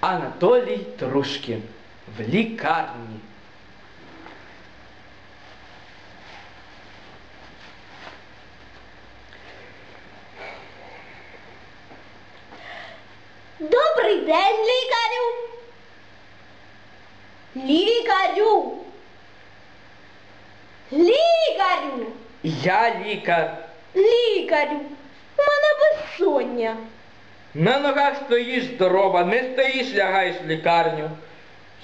Анатолій Трушкін в лікарні. Добрий день, лікарю. Лікарю. Лікарю. Я лікар. Лікарю. У мене безсоння. На ногах стоїш здорова, не стоїш, лягаєш в лікарню.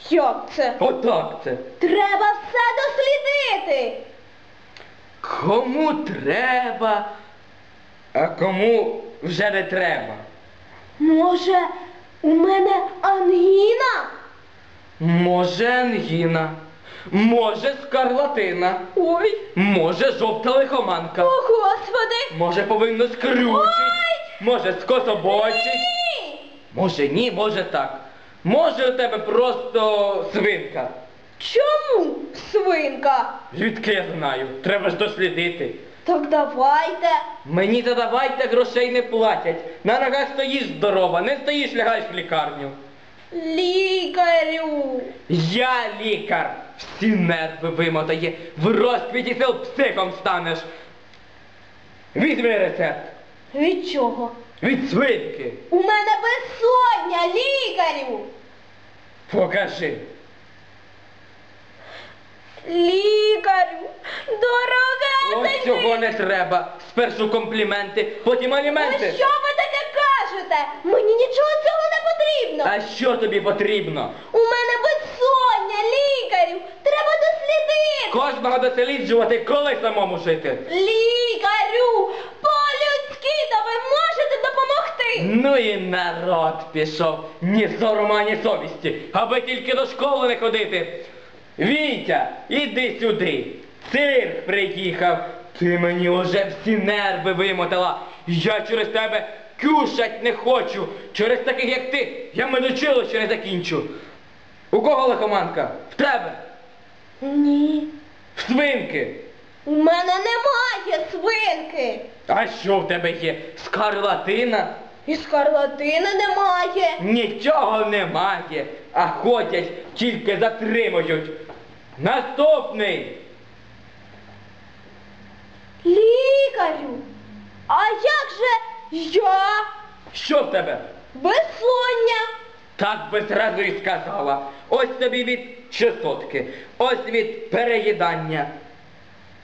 Як це? Отак це. Треба все дослідити. Кому треба, а кому вже не треба. Може, у мене ангіна? Може ангіна, може скарлатина, Ой, може жовта лихоманка, о господи. може повинно скрючить, Ой! Може скособочить, Ні! може ні, може так. Може у тебе просто свинка. Чому свинка? Звідки я знаю? Треба ж дослідити. Так давайте. Мені та давайте грошей не платять. На ногах стоїш здорова, не стоїш, лягаєш в лікарню. Лікарю. Я лікар. Всі нерви вимотає. В розквіті сил психом станеш. Візьми рецепт. Від чого? Від свинки. У мене безсоння, лікарю. Покажи. Лікарю, дорога Ось цього не треба. Спершу компліменти, потім аліменти. Що ви таке кажете? Мені нічого цього не потрібно. А що тобі потрібно? У мене безсоння, лікарю. Треба дослідити. Кожного досліджувати, коли самому жити. Лікарю, Ну і народ пішов, ні сорома, ні совісті, аби тільки до школи не ходити. Вітя, іди сюди. Цирк приїхав. Ти мені уже всі нерви вимотала. Я через тебе кушать не хочу. Через таких, як ти, я медучилище не закінчу. У кого лихоманка? В тебе? Ні. В свинки. У мене немає свинки. А що в тебе є? Скарлатина? І скарлатини немає. Нічого немає, а ходять, тільки затримують. Наступний! Лікарю. А як же я? Що в тебе? Безсоння. Так би зразу і сказала. Ось тобі від чесотки, ось від переїдання,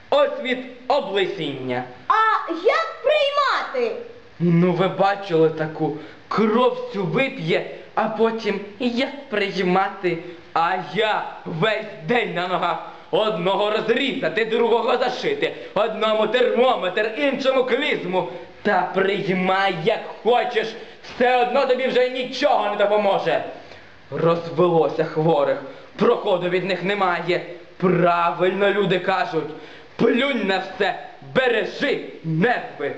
ось від облесіння. А як приймати? Ну ви бачили таку кров всю вип'є, а потім як приймати. А я весь день на ногах. Одного розрізати, другого зашити, одному термометр, іншому клізму. Та приймай як хочеш, все одно тобі вже нічого не допоможе. Розвелося хворих, проходу від них немає. Правильно люди кажуть, плюнь на все, бережи нерви.